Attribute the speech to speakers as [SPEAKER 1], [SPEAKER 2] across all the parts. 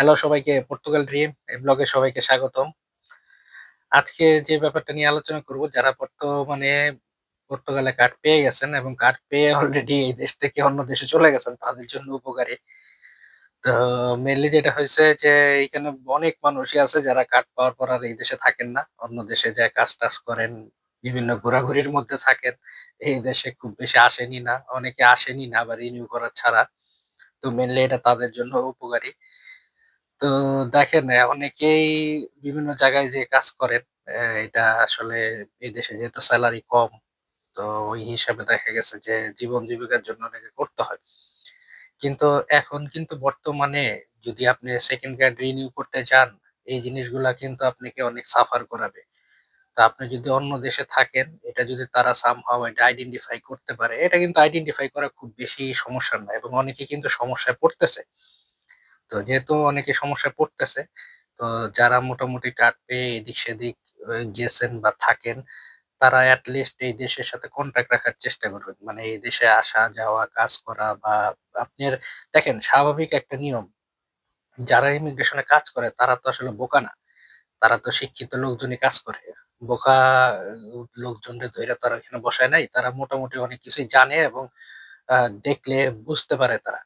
[SPEAKER 1] Hello সবাইকে Portugal dream এই ব্লগে সবাইকে স্বাগতম। আজকে যে ব্যাপারটা নিয়ে আলোচনা করব, যারা বর্তমানে পর্তুগালে কার্ড পেয়ে গেছেন এবং কার্ড পেয়ে অলরেডি এই দেশ থেকে অন্য দেশে চলে গেছেন, তাদের জন্য উপকারী। তো মেনলি যেটা হয়েছে যে, এখানে অনেক মানুষই আছে যারা কার্ড পাওয়ার পর আর এই দেশে থাকেন না। অন্য দেশে যায় কাজ টাজ করেন, বিভিন্ন ঘোরাঘুরির মধ্যে থাকেন, এই দেশে খুব বেশি আসেনি না। অনেকে আসেনি না বা রিনিউ করা ছাড়া। তো মেনলি এটা তাদের জন্য উপকারী। তো দেখেন অনেকেই বিভিন্ন জায়গায় যে কাজ করেন। অ্যা এটা আসলে এই দেশে যেহেতু স্যালারি কম, তো ওই হিসাবে দেখা গেছে যে জীবন জীবিকার জন্য অনেকে করতে হয়। কিন্তু এখন কিন্তু বর্তমানে যদি আপনি সেকেন্ড কার্ড রিনিউ করতে যান, এই জিনিসগুলা কিন্তু আপনাকে অনেক সাফার করাবে। তো আপনি যদি অন্য দেশে থাকেন, এটা যদি তারা সামহাউ এটা আইডেন্টিফাই করতে পারে, এটা কিন্তু আইডেন্টিফাই করা খুব বেশি সমস্যা না এবং অনেকে কিন্তু সমস্যায় পড়তেছে। তো যেহেতু অনেকে সমস্যায় পড়তেছে, তো যারা মোটামুটি কার্ড পেয়ে এদিক সেদিক গেছেন বা থাকেন, তারা এট লিস্ট এই দেশের সাথে কনট্যাক্ট রাখার চেষ্টা করবেন। মানে এই দেশে আসা যাওয়া, কাজ করা বা আপনার দেখেন স্বাভাবিক একটা নিয়ম। যারা ইমিগ্রেশনে কাজ করে তারা তো আসলে বোকা না। তারা তো শিক্ষিত লোকজনই কাজ করে। বোকা লোকজনরে ধইরা তারা এখানে বসায় নাই। তারা মোটামুটি অনেক কিছুই জানে এবং দেখলে বুঝতে পারে তারা।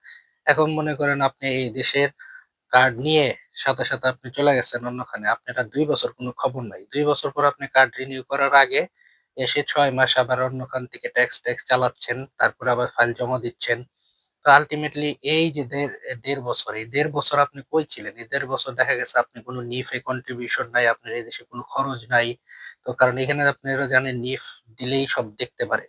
[SPEAKER 1] এখন মনে করেন আপনি এই দেশের কার্ড নিয়ে সাথে, সাথে আপনি চলে গেছেন অন্যখানে। আপনার ২ বছর কোনো খবর নাই। দুই বছর পর আপনি কার্ড রিনিউ করার আগে এসে ছয় মাস আবার অন্যখান থেকে ট্যাক্স-ট্যাক্স চালাচ্ছেন। তারপরে আবার ফাইল জমা দিচ্ছেন। তো আল্টিমেটলি এই যে দেড় ১.৫ বছর, এই দেড় বছর আপনি কই ছিলেন? এই দেড় বছর দেখা গেছে আপনি কোনো নিফে কন্ট্রিবিউশন নাই, আপনার এই দেশে কোনো খরচ নাই। তো কারণ এখানে আপনারা জানেন নিফ দিলেই সব দেখতে পারে।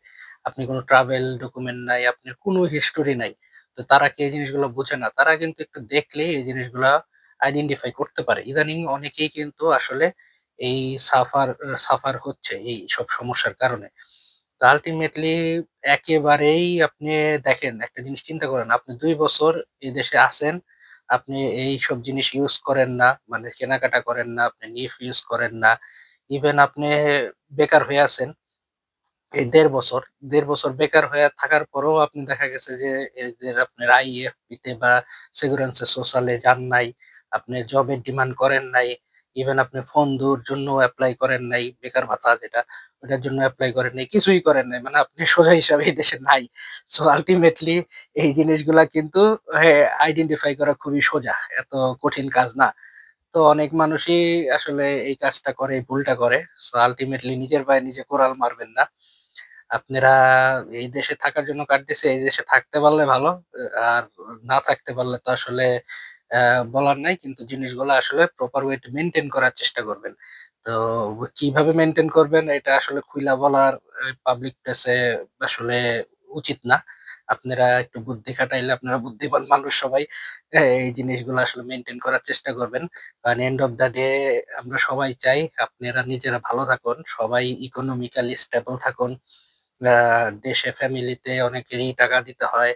[SPEAKER 1] আপনি কোনো ট্রাভেল ডকুমেন্ট নাই, আপনার কোনো হিস্টোরি নাই। তো তারা কি এই জিনিসগুলো বুঝে না? তারা কিন্তু একটু দেখলেই এই জিনিসগুলা আইডেন্টিফাই করতে পারে। ইদানিং অনেকেই কিন্তু আসলে এই সাফার সাফার হচ্ছে এই সব সমস্যার কারণে। তো আল্টিমেটলি একেবারেই আপনি দেখেন একটা জিনিস চিন্তা করেন, আপনি দুই বছর এই দেশে আছেন, আপনি এইসব জিনিস ইউজ করেন না, মানে কেনাকাটা করেন না, আপনি নিফ ইউজ করেন না। ইভেন আপনি বেকার হয়ে আছেন এই ১.৫ বছর, দেড় বছর বেকার হয়ে থাকার পরেও আপনি দেখা গেছে যে আপনার আইএফপি তে বা সেগুরেন্সা সোশ্যাল যান নাই, আপনি জবের ডিমান্ড করেন নাই, ইভেন আপনি ফোনদুর জন্য অ্যাপ্লাই করেন নাই, বেকার ভাতা যেটা, ওটার জন্য অ্যাপ্লাই করেন নাই, কিছুই করেন নাই। মানে আপনি সোজা হিসাবে এই দেশে নাই। সো আল্টিমেটলি এই জিনিসগুলা কিন্তু আইডেন্টিফাই করা খুবই সোজা। এত কঠিন কাজ না। তো অনেক মানুষই আসলে এই কাজটা করে, ভুলটা করে। সো আল্টিমেটলি নিজের পায়ে নিজে কোরাল মারবেন না। আপনারা এই দেশে থাকার জন্য কাটতেছে এই দেশে থাকতে পারলে ভালো। আর না থাকতে পারলে তো আসলে বলার নাই। কিন্তু জিনিসগুলো আসলে প্রপার ওয়েতে মেনটেন করার চেষ্টা করবেন। তো কীভাবে মেইনটেইন করবেন এটা আসলে খুইলা বলার পাবলিক প্লেসে আসলে উচিত না। আপনারা একটু বুদ্ধি খাটাইলে আপনারা বুদ্ধিমান মানুষ সবাই। এই জিনিসগুলো আসলে মেনটেন করার চেষ্টা করবেন। কারণ এন্ড অফ দ্যা ডে আমরা সবাই চাই, আপনারা নিজেরা ভালো থাকুন। সবাই ইকোনমিক্যালি স্টেবল থাকুন। দেশে ফ্যামিলিতে অনেকেরই টাকা দিতে হয়,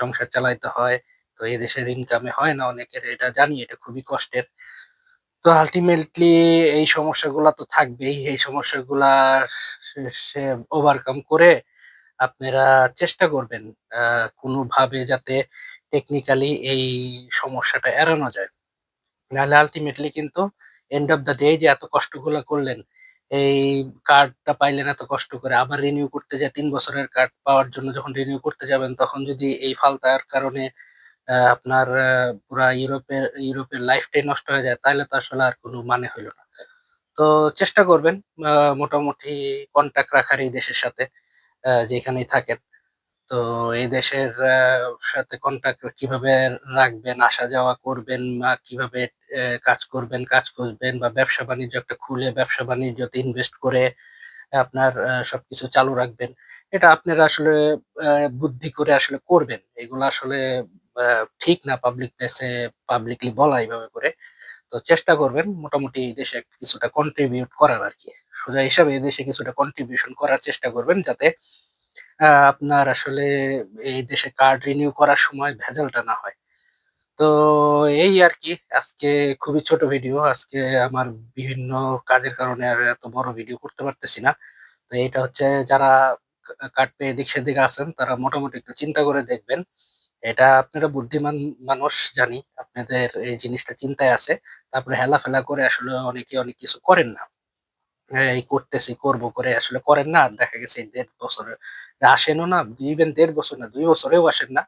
[SPEAKER 1] সংসার চালাইতে হয়। তো এই দেশের ইনকামে হয় না অনেকের এটা জানি এটা খুবই কষ্টের। তো আলটিমেটলি এই সমস্যাগুলা তো থাকবেই। এই সমস্যাগুলা সে ওভারকাম করে আপনারা চেষ্টা করবেন কোনোভাবে যাতে টেকনিক্যালি এই সমস্যাটা এড়ানো যায়। নাহলে আলটিমেটলি কিন্তু এন্ড অফ দ্য ডে যে এত কষ্টগুলো করলেন, এই কার্ডটা পাইলেন এত কষ্ট করে, আবার রিনিউ করতে যায় তিন বছরের কার্ড পাওয়ার জন্য যখন রিনিউ করতে যাবেন, তখন যদি এই ফালতার কারণে আপনার পুরা ইউরোপের ইউরোপের লাইফটাই নষ্ট হয়ে যায়, তাহলে তো আসলে আর কোনো মানে হইল না। তো চেষ্টা করবেন মোটামুটি কন্ট্যাক্ট রাখার এই দেশের সাথে, যেখানেই থাকেন। তো এই দেশের সাথে কনট্যাক্ট কীভাবে রাখবেন, আসা যাওয়া করবেন বা কীভাবে কাজ করবেন, কাজ করবেন বা ব্যবসা-বাণিজ্য একটা খুলে ব্যবসা-বাণিজ্যতে ইনভেস্ট করে আপনার সবকিছু চালু রাখবেন। এটা আপনারা আসলে বুদ্ধি করে আসলে করবেন। এগুলো আসলে ঠিক না পাবলিক প্লেসে পাবলিকলি বলা এইভাবে করে। তো চেষ্টা করবেন মোটামুটি এই দেশে কিছুটা কন্ট্রিবিউট করার আর কি সোজা হিসাবে এই দেশে কিছুটা কন্ট্রিবিউশন করার চেষ্টা করবেন যাতে আপনার আসলে এই দেশে কার্ড রিনিউ করার সময় ভেজালটা না হয়। তো এই আর কি, আজকে খুবই ছোট ভিডিও। আজকে আমার বিভিন্ন কাজের কারণে আর এত বড় ভিডিও করতে পারতেছি না। তো এটা হচ্ছে যারা কার্ড পেয়ে এদিক সেদিক আছেন, তারা মোটামুটি একটু চিন্তা করে দেখবেন। এটা আপনারা বুদ্ধিমান মানুষ, জানি। আপনাদের এই জিনিসটা চিন্তায় আছে। তারপরে হেলাফেলা করে আসলে অনেকে অনেক কিছু করেন না। এই করতেছি, করব করে আসলে করেন না। দেখা গেছে দেড় ১.৫ বছরে আসেনও না। ইভেন ১.৫ বছর না, দুই বছরেও আসেন না।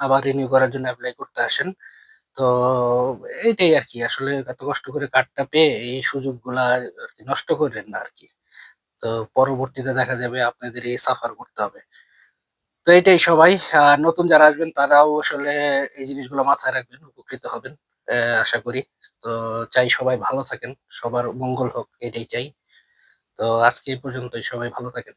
[SPEAKER 1] আবার রিনিউ করার জন্য অ্যাপ্লাই করতে আসেন। তো এইটাই আর কি আসলে এত কষ্ট করে কার্ডটা পেয়ে এই সুযোগগুলা আর কি নষ্ট কইরেন না আর কি তো পরবর্তীতে দেখা যাবে আপনাদেরই সাফার করতে হবে। তো এটাই সবাই। নতুন যারা আসবেন তারাও আসলে এই জিনিসগুলো মাথায় রাখবেন, উপকৃত হবেন। আশা করি। তো চাই সবাই ভালো থাকেন। সবার মঙ্গল হোক এটাই চাই। তো আজকে এই পর্যন্তই। সবাই ভালো থাকেন।